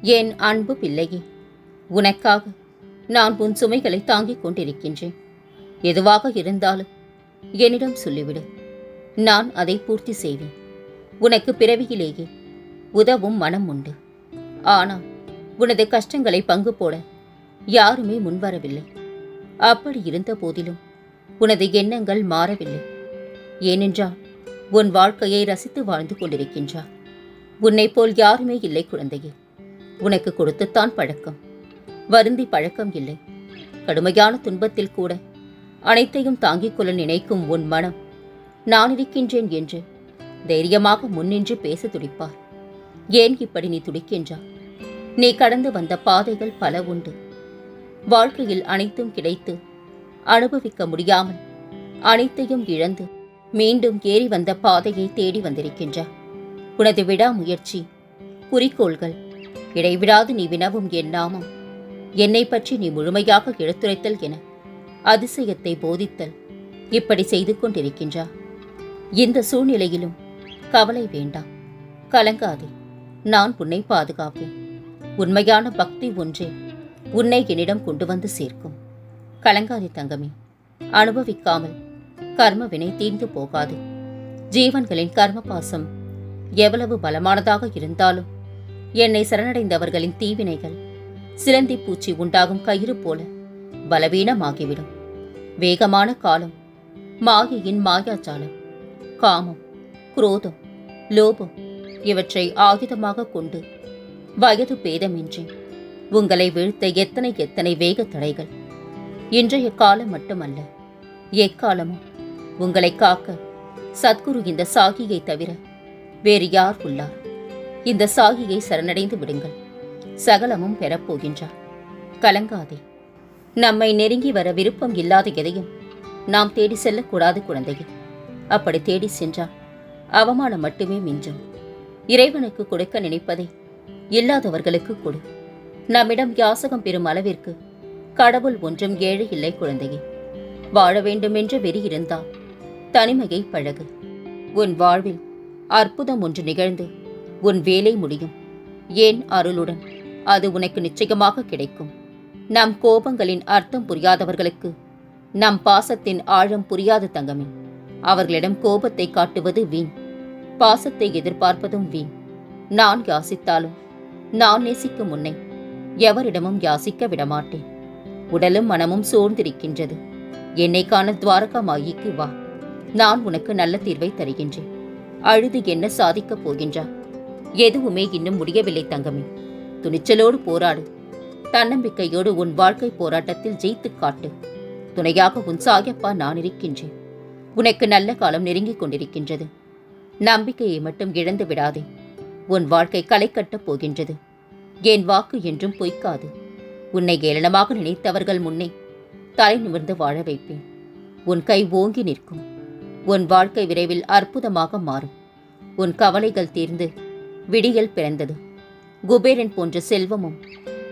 என் அன்பு பிள்ளையே உனக்காக நான் உன் சுமைகளை தாங்கிக் கொண்டிருக்கின்றேன். எதுவாக இருந்தாலும் என்னிடம் சொல்லிவிடு. நான் அதை பூர்த்தி செய்வேன். உனக்கு பிறவியிலேயே உதவும் மனம் உண்டு. ஆனால் உனது கஷ்டங்களை பங்கு போட யாருமே முன்வரவில்லை. அப்படி இருந்த போதிலும் உனது எண்ணங்கள் மாறவில்லை. ஏனென்றால் உன் வாழ்க்கையை ரசித்து வாழ்ந்து கொண்டிருக்கின்றார் உன்னைப் போல் யாருமே இல்லை குழந்தையே. உனக்கு கொடுத்துத்தான் பழக்கம். வருந்தி பழக்கம் இல்லை. கடுமையான துன்பத்தில் கூட அனைத்தையும் தாங்கிக் கொள்ள நினைக்கும் உன் மனம் நான் இருக்கின்றேன் என்று தைரியமாக முன்னின்று பேச துடிப்பார். ஏன் இப்படி நீ துடிக்கின்றா நீ கடந்து வந்த பாதைகள் பல உண்டு. வாழ்க்கையில் அனைத்தும் கிடைத்து அனுபவிக்க முடியாமல் அனைத்தையும் இழந்து மீண்டும் ஏறி வந்த பாதையை தேடி வந்திருக்கின்றார் உனது விடாமுயற்சி குறிக்கோள்கள் இடைவிடாது நீ வினவும் என் நாமம். என்னை பற்றி நீ முழுமையாக எடுத்துரைத்தல் என அதிசயத்தை போதித்தல் இப்படி செய்து கொண்டிருக்கின்றா. இந்த சூழ்நிலையிலும் கவலை வேண்டாம் கலங்காதே. நான் உன்னை பாதுகாப்பேன். உண்மையான பக்தி ஒன்றே உன்னை என்னிடம் கொண்டு வந்து சேர்க்கும். கலங்காதே தங்கமே. அனுபவிக்காமல் கர்ம வினை தீர்ந்து போகாது. ஜீவன்களின் கர்ம பாசம் எவ்வளவு பலமானதாக இருந்தாலும் என்னை சரணடைந்தவர்களின் தீவினைகள் சிலந்தி பூச்சி உண்டாகும் கயிறு போல பலவீனமாகிவிடும். வேகமான காலம் மாயையின் மாயாஜாலம் காமம் குரோதம் லோபம் இவற்றை ஆயுதமாக கொண்டு வயது பேதமின்றி உங்களை வீழ்த்த எத்தனை எத்தனை வேக தடைகள். இன்றைய காலம் மட்டுமல்ல எக்காலமும் உங்களை காக்க சத்குரு இந்த சாகியை தவிர வேறு யார் உள்ளார்? இந்த சாகியை சரணடைந்து விடுங்கள். சகலமும் பெறப்போகின்றார் கலங்காதே. நம்மை நெருங்கி வர விருப்பம் இல்லாத எதையும் நாம் தேடி செல்லக்கூடாது குழந்தையே. அப்படி தேடி சென்றால் அவமானம் மட்டுமே மிஞ்சும். இறைவனுக்கு கொடுக்க நினைப்பதை இல்லாதவர்களுக்கு கொடு. நம்மிடம் யாசகம் பெறும் அளவிற்கு கடவுள் ஒன்றும் ஏழை இல்லை குழந்தையே. வாழ வேண்டுமென்ற வெறி இருந்தால் தனிமையை பழகு. உன் வாழ்வில் அற்புதம் ஒன்று நிகழ்ந்து உன் வேலை முடியும். ஏன் அருளுடன்? அது உனக்கு நிச்சயமாக கிடைக்கும். நம் கோபங்களின் அர்த்தம் புரியாதவர்களுக்கு நம் பாசத்தின் ஆழம் புரியாத தங்கமே. அவர்களிடம் கோபத்தை காட்டுவது வீண். பாசத்தை எதிர்பார்ப்பதும் வீண். நான் யாசித்தாலும் நான் நேசிக்கும் உன்னை எவரிடமும் யாசிக்க விடமாட்டேன். உடலும் மனமும் சோர்ந்திருக்கின்றது. என்னை காண துவாரகா மாயிக்கு வா. நான் உனக்கு நல்ல தீர்வை தருகின்றேன். அழுது என்ன சாதிக்கப் போகின்றா? எதுவுமே இன்னும் முடியவில்லை தங்கமே. துணிச்சலோடு போராடு. தன்னம்பிக்கையோடு உன் வாழ்க்கை போராட்டத்தில் ஜெயித்துக் காட்டு. துணையாக உன் சாயப்பா நான் இருக்கின்றேன். உனக்கு நல்ல காலம் நெருங்கிக் கொண்டிருக்கின்றது. நம்பிக்கையை மட்டும் இழந்து விடாதே. உன் வாழ்க்கை களை கட்டப் போகின்றது. என் வாக்கு என்றும் பொய்க்காது. உன்னை ஏளனமாக நினைத்தவர்கள் முன்னே தலை நிமிர்ந்து வாழ வைப்பேன். உன் கை ஓங்கி நிற்கும். உன் வாழ்க்கை விரைவில் அற்புதமாக மாறும். உன் கவலைகள் தீர்ந்து விடியல் பிறந்தது. குபேரன் போன்ற செல்வமும்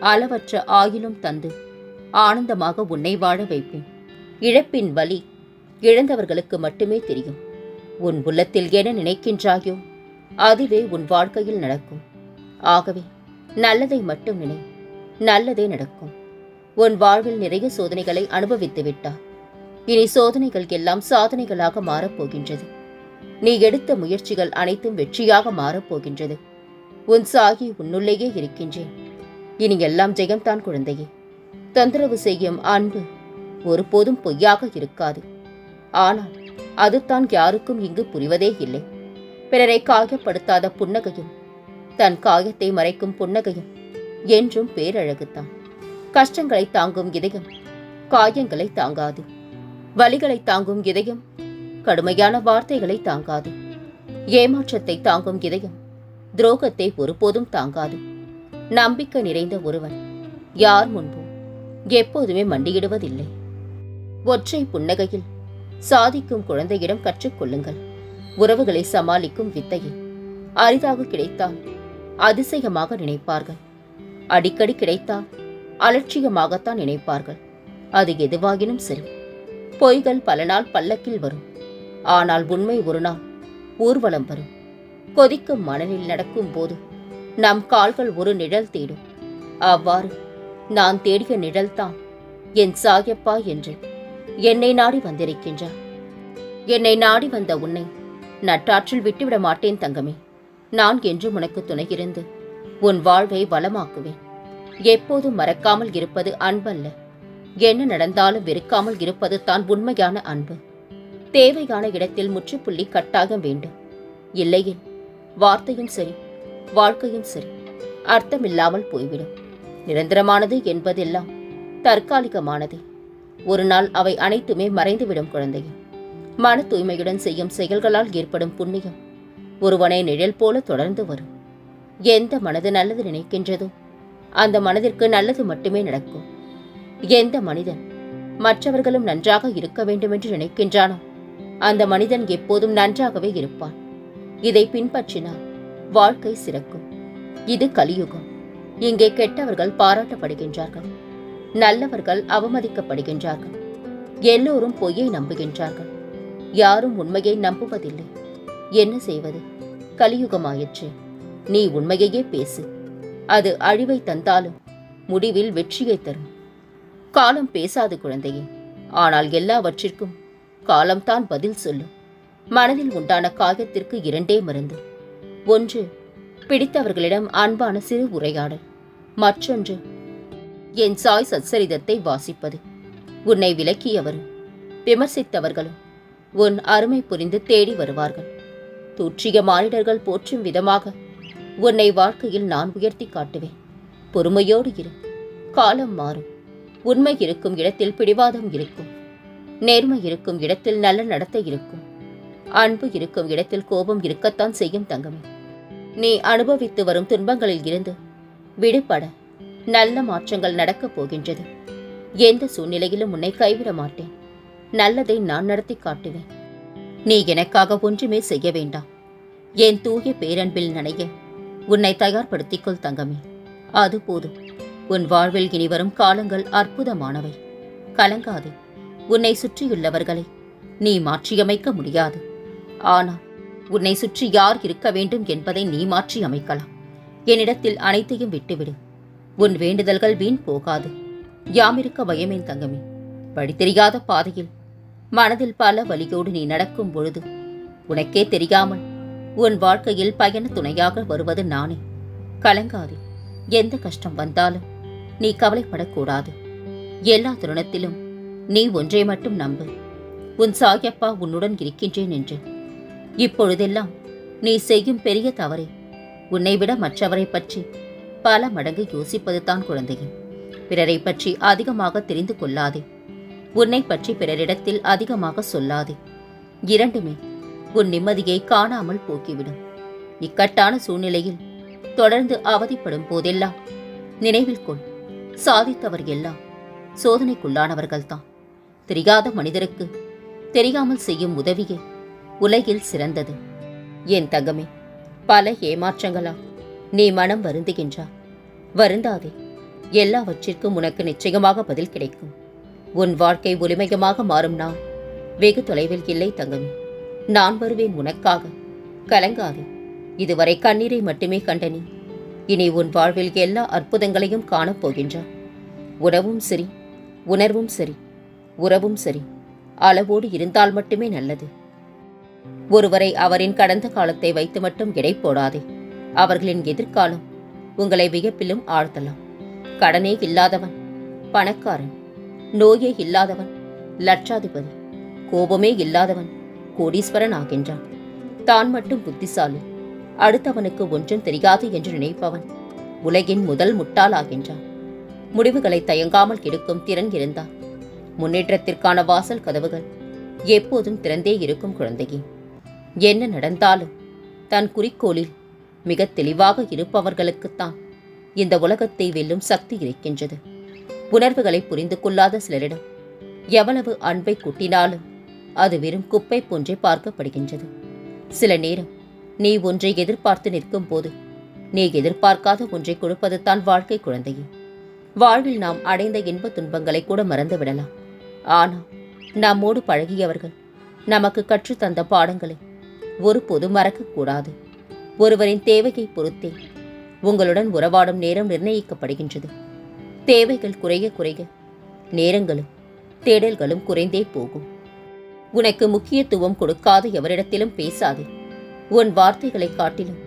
அளவற்ற ஆயிலும் தந்து ஆனந்தமாக உன்னை வாழ வைப்பேன். இழப்பின் வலி இழந்தவர்களுக்கு மட்டுமே தெரியும். உன் உள்ளத்தில் என நினைக்கின்றாயோ அதுவே உன் வாழ்க்கையில் நடக்கும். ஆகவே நல்லதை மட்டும் நினை நல்லதே நடக்கும். உன் வாழ்வில் நிறைய சோதனைகளை அனுபவித்து விட்டார் இனி சோதனைகள் எல்லாம் சாதனைகளாக மாறப்போகின்றது நீ எடுத்த முயற்சிகள் அனைத்தும் வெற்றியாக மாறப்போகின்றது. உன் சாகி உன்னுள்ளேயே இருக்கின்றேன். இனி எல்லாம் ஜெயம்தான் குழந்தையே. தொந்தரவு செய்யும் அன்பு ஒருபோதும் பொய்யாக இருக்காது. ஆனால் அதுதான் யாருக்கும் இங்கு புரிவதே இல்லை. பிறரை காயப்படுத்தாத புன்னகையும் தன் காயத்தை மறைக்கும் புன்னகையும் என்றும் பேரழகுத்தான் கஷ்டங்களை தாங்கும் இதயம் காயங்களை தாங்காது. வலிகளை தாங்கும் இதயம் கடுமையான வார்த்தைகளை தாங்காது. ஏமாற்றத்தை தாங்கும் இதயம் துரோகத்தை ஒருபோதும் தாங்காது. நம்பிக்கை நிறைந்த ஒருவன் யார் முன்பும் எப்போதுமே மண்டியிடுவதில்லை. ஒற்றை புன்னகையில் சாதிக்கும் குழந்தையிடம் கற்றுக்கொள்ளுங்கள் உறவுகளை சமாளிக்கும் வித்தையை அரிதாக கிடைத்தால் அதிசயமாக நினைப்பார்கள். அடிக்கடி கிடைத்தால் அலட்சியமாகத்தான் நினைப்பார்கள். அது எதுவாகினும் சரி. பொய்கள் பல நாள் பல்லக்கில் வரும். ஆனால் உண்மை ஒரு நாள் ஊர்வலம் வரும். கொதிக்கும் மணலில் நடக்கும் போது நம் கால்கள் ஒரு நிழல் தேடும். அவ்வாறு நான் தேடிய நிழல்தான் என் சாயப்பா என்று என்னை நாடி வந்திருக்கின்றார். என்னை நாடி வந்த உன்னை நட்டாற்றில் விட்டுவிட மாட்டேன் தங்கமே. நான் என்றும் உனக்கு துணையிருந்து உன் வாழ்வை வளமாக்குவேன். எப்போதும் மறக்காமல் இருப்பது அன்பல்ல. என்ன நடந்தாலும் வெறுக்காமல் இருப்பது தான் உண்மையான அன்பு. தேவையான இடத்தில் முற்றுப்புள்ளி கட்டாக வேண்டும். இல்லையில் வார்த்தையும் சரி வாழ்க்கையும் சரி அர்த்தமில்லாமல் போய்விடும். நிரந்தரமானது என்பதெல்லாம் தற்காலிகமானது. ஒரு நாள் அவை அனைத்துமே மறைந்துவிடும் குழந்தையும் மன தூய்மையுடன் செய்யும் செயல்களால் ஏற்படும் புண்ணியம் ஒருவனை நிழல் போல தொடர்ந்து வரும். எந்த மனது நல்லது நினைக்கின்றதோ அந்த மனதிற்கு நல்லது மட்டுமே நடக்கும். எந்த மனிதன் மற்றவர்களும் நன்றாக இருக்க வேண்டுமென்று நினைக்கின்றானோ அந்த மனிதன் எப்போதும் நன்றாகவே இருப்பான். இதை பின்பற்றினால் வாழ்க்கை சிறக்கும். இது கலியுகம். இங்கே கெட்டவர்கள் பாராட்டப்படுகின்றார்கள். நல்லவர்கள் அவமதிக்கப்படுகின்றார்கள். எல்லோரும் பொய்யை நம்புகின்றார்கள். யாரும் உண்மையை நம்புவதில்லை. என்ன செய்வது? கலியுகமாயிற்று. நீ உண்மையையே பேசு. அது அழிவை தந்தாலும் முடிவில் வெற்றியை தரும். காலம் பேசாது குழந்தையே. ஆனால் எல்லாவற்றிற்கும் காலம்தான் பதில் சொல்லும். மனதில் உண்டான காயத்திற்கு இரண்டே மருந்து. ஒன்று பிடித்தவர்களிடம் அன்பான சிறு உரையாடல். மற்றொன்று என் சாய் சச்சரிதத்தை வாசிப்பது. உன்னை விலக்கியவரும் விமர்சித்தவர்களும் உன் அருமை புரிந்து தேடி வருவார்கள். தூற்றிய மானிடர்கள் போற்றும் விதமாக உன்னை வாழ்க்கையில் நான் உயர்த்தி காட்டுவேன். பொறுமையோடு இரு. காலம் மாறும். உண்மை இருக்கும் இடத்தில் பிடிவாதம் இருக்கும். நேர்மை இருக்கும் இடத்தில் நல்ல நடத்தை இருக்கும். அன்பு இருக்கும் இடத்தில் கோபம் இருக்கத்தான் செய்யும் தங்கமே. நீ அனுபவித்து வரும் துன்பங்களில் இருந்து விடுபட. நல்ல மாற்றங்கள் நடக்கப் போகின்றது. எந்த சூழ்நிலையிலும் உன்னை கைவிட மாட்டேன். நல்லதை நான் நடத்தி காட்டுவேன். நீ எனக்காக ஒன்றுமே செய்ய வேண்டாம். என் தூய பேரன்பில் நனைய உன்னை தயார்படுத்திக்கொள் தங்கமே. அது போதும். உன் வாழ்வில் இனி வரும் காலங்கள் அற்புதமானவை. கலங்காதே. உன்னை சுற்றியுள்ளவர்களை நீ மாற்றியமைக்க முடியாது. ஆனால் உன்னை சுற்றி யார் இருக்க வேண்டும் என்பதை நீ மாற்றி அமைக்கலாம் என்னிடத்தில் அனைத்தையும் விட்டுவிடு. உன் வேண்டுதல்கள் வீண் போகாது. யாமிருக்க பயமேன் தங்கமே. வழி தெரியாத பாதையில் மனதில் பல வழியோடு நீ நடக்கும் பொழுது உனக்கே தெரியாமல் உன் வாழ்க்கையில் பயண துணையாக வருவது நானே. கலங்காது. எந்த கஷ்டம் வந்தாலும் நீ கவலைப்படக்கூடாது. எல்லா தருணத்திலும் நீ ஒன்றை மட்டும் நம்பு. உன் சாயப்பா உன்னுடன் இருக்கின்றேன் என்று. இப்பொழுதெல்லாம் நீ செய்யும் பெரிய தவறை. உன்னை விட மற்றவரை பற்றி பல மடங்கு யோசிப்பது தான் குழந்தையே. பிறரை பற்றி அதிகமாக தெரிந்து கொள்ளாதே. உன்னை பற்றி பிறரிடத்தில் அதிகமாக சொல்லாதே. இரண்டுமே உன் நிம்மதியை காணாமல் போக்கிவிடும். இக்கட்டான சூழ்நிலையில் தொடர்ந்து அவதிப்படும் போதெல்லாம் நினைவில் கொள். சாதித்தவர் எல்லாம் சோதனைக்குள்ளானவர்கள்தான். தெரியாத மனிதருக்கு தெரியாமல் செய்யும் உதவியே உலகில் சிறந்தது. என் தங்கமே பல ஏமாற்றங்களால் நீ மனம் வருந்துகின்றா. வருந்தாதே எல்லாவற்றிற்கும் உனக்கு நிச்சயமாக பதில் கிடைக்கும். உன் வாழ்க்கை ஒளிமயமாக மாறும் நான் வெகு தொலைவில் இல்லை தங்கமே. நான் வருவேன் உனக்காக. கலங்காதே இதுவரை கண்ணீரை மட்டுமே கண்ட நீ இனி உன் வாழ்வில் எல்லா அற்புதங்களையும் காணப் போகின்றான் உணவும் சரி உணர்வும் சரி. உறவும் சரி. அளவோடு இருந்தால் மட்டுமே நல்லது. ஒருவரை அவரின் கடந்த காலத்தை வைத்து மட்டும் எடை போடாதே. அவர்களின் எதிர்காலம் உங்களை வியப்பிலும் ஆழ்த்தலாம். கடனே இல்லாதவன் பணக்காரன் நோயே இல்லாதவன் லட்சாதிபதி கோபமே இல்லாதவன் கோடீஸ்வரன் ஆகின்றான். தான் மட்டும் புத்திசாலி அடுத்தவனுக்கு ஒன்றும் தெரியாது என்று நினைப்பவன் உலகின் முதல் முட்டாள் ஆகின்றான் முடிவுகளை தயங்காமல் கெடுக்கும் திறன் இருந்தான். முன்னேற்றத்திற்கான வாசல் கதவுகள். எப்போதும் திறந்தே இருக்கும் குழந்தையே. என்ன நடந்தாலும் தன் குறிக்கோளில் மிக தெளிவாக இருப்பவர்களுக்குத்தான் இந்த உலகத்தை வெல்லும் சக்தி இருக்கின்றது. உணர்வுகளை புரிந்து கொள்ளாத சிலரிடம் எவ்வளவு அன்பை கூட்டினாலும் அது வெறும் குப்பை போன்றே பார்க்கப்படுகின்றது. சில நேரம் நீ ஒன்றை எதிர்பார்த்து நிற்கும் போது நீ எதிர்பார்க்காத ஒன்றை கொடுப்பது தான் வாழ்க்கை குழந்தையே. வாழ்வில் நாம் அடைந்த இன்ப துன்பங்களை கூட மறந்து விடலாம் ஆனால் நம்மோடு பழகியவர்கள் நமக்கு கற்றுத்தந்த பாடங்களை ஒருபோதும் மறக்கக்கூடாது. ஒருவரின் தேவையை பொறுத்தே உங்களுடன் உறவாடும் நேரம் நிர்ணயிக்கப்படுகின்றது. தேவைகள் குறைய குறைய நேரங்களும் தேடல்களும் குறைந்தே போகும். உனக்கு முக்கியத்துவம் கொடுக்காத எவரிடத்திலும் பேசாதே. உன் வார்த்தைகளைக் காட்டிலும்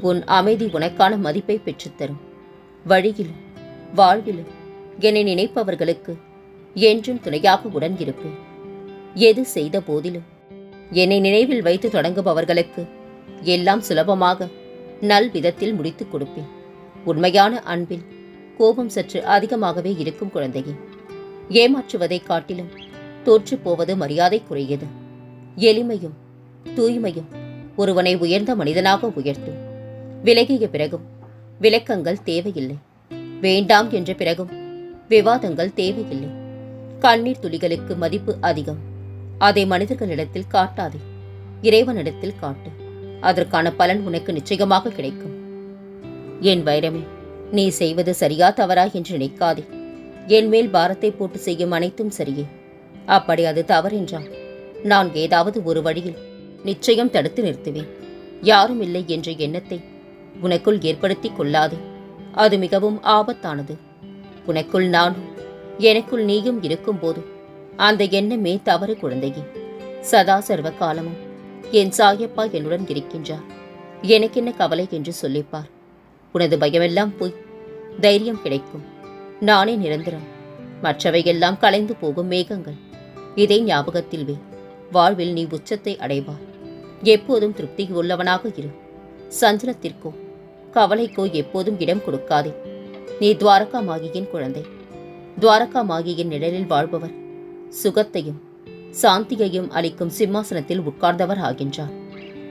உன் அமைதி உனக்கான மதிப்பை பெற்றுத்தரும். வழியிலும் வாழ்விலும் என்னை நினைப்பவர்களுக்கு என்றும் துணையாக உடன் இருப்பேன் எது செய்த போதிலும் என்னை நினைவில் வைத்து தொடங்குபவர்களுக்கு எல்லாம் சுலபமாக நல் விதத்தில் முடித்துக் கொடுப்பேன். உண்மையான அன்பில் கோபம் சற்று அதிகமாகவே இருக்கும் குழந்தையே. ஏமாற்றுவதைக் காட்டிலும் தோற்றுப் போவது மரியாதைக்குரியது. எளிமையும் தூய்மையும் ஒருவனை உயர்ந்த மனிதனாக உயர்த்தும். விலகிய பிறகும் விளக்கங்கள் தேவையில்லை. வேண்டாம் என்ற பிறகும் விவாதங்கள் தேவையில்லை. கண்ணீர் துளிகளுக்கு மதிப்பு அதிகம். அதை மனிதர்களிடத்தில் காட்டாதே. இறைவனிடத்தில் காட்டு. அதற்கான பலன் உனக்கு நிச்சயமாக கிடைக்கும். என் வைரமே நீ செய்வது சரியா தவறா என்று நினைக்காதே. என் மேல் பாரத்தை போட்டு செய்யும் அனைத்தும் சரியே. அப்படி அது தவறென்றால் நான் ஏதாவது ஒரு வழியில் நிச்சயம் தடுத்து நிறுத்துவேன். யாரும் இல்லை என்ற எண்ணத்தை உனக்குள் ஏற்படுத்திக் கொள்ளாதே. அது மிகவும் ஆபத்தானது. உனக்குள் நானும் எனக்குள் நீயும் இருக்கும்போது அந்த எண்ணமே தவறு குழந்தையே. சதா சர்வ காலமும் என் சாயப்பா என்னுடன் இருக்கின்றார். எனக்கென்ன கவலை என்று சொல்லிப்பார். உனது பயமெல்லாம் போய் தைரியம் கிடைக்கும். நானே நிரந்தரம். மற்றவையெல்லாம் கலைந்து போகும் மேகங்கள். இதை ஞாபகத்தில் வே. வாழ்வில் நீ உச்சத்தை அடைவார் எப்போதும் திருப்தி உள்ளவனாக இரு. சஞ்சலத்திற்கோ கவலைக்கோ எப்போதும் இடம் கொடுக்காதே. நீ துவாரகா மாகியின் குழந்தை. துவாரகா மாகியின் நிழலில் வாழ்பவர். சுகத்தையும் சாந்தியையும் அளிக்கும் சிம்மாசனத்தில் உட்கார்ந்தவர் ஆகின்றார்.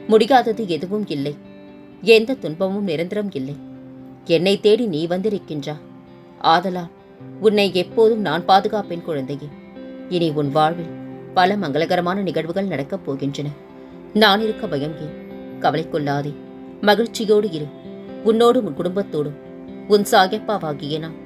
முடியாதது எதுவும் இல்லை. எந்த துன்பமும் நிரந்தரம் இல்லை. என்னை தேடி நீ வந்திருக்கின்றா. ஆதலால் உன்னை எப்போதும் நான் பாதுகாப்பேன் குழந்தையே. இனி உன் வாழ்வில் பல மங்களகரமான நிகழ்வுகள் நடக்கப் போகின்றன. நான் இருக்க பயம் ஏன் கவலை கொள்ளாதே. மகிழ்ச்சியோடு இரு. உன்னோடும் உன் குடும்பத்தோடும். உன் சாயப்பாவாகிய நான்.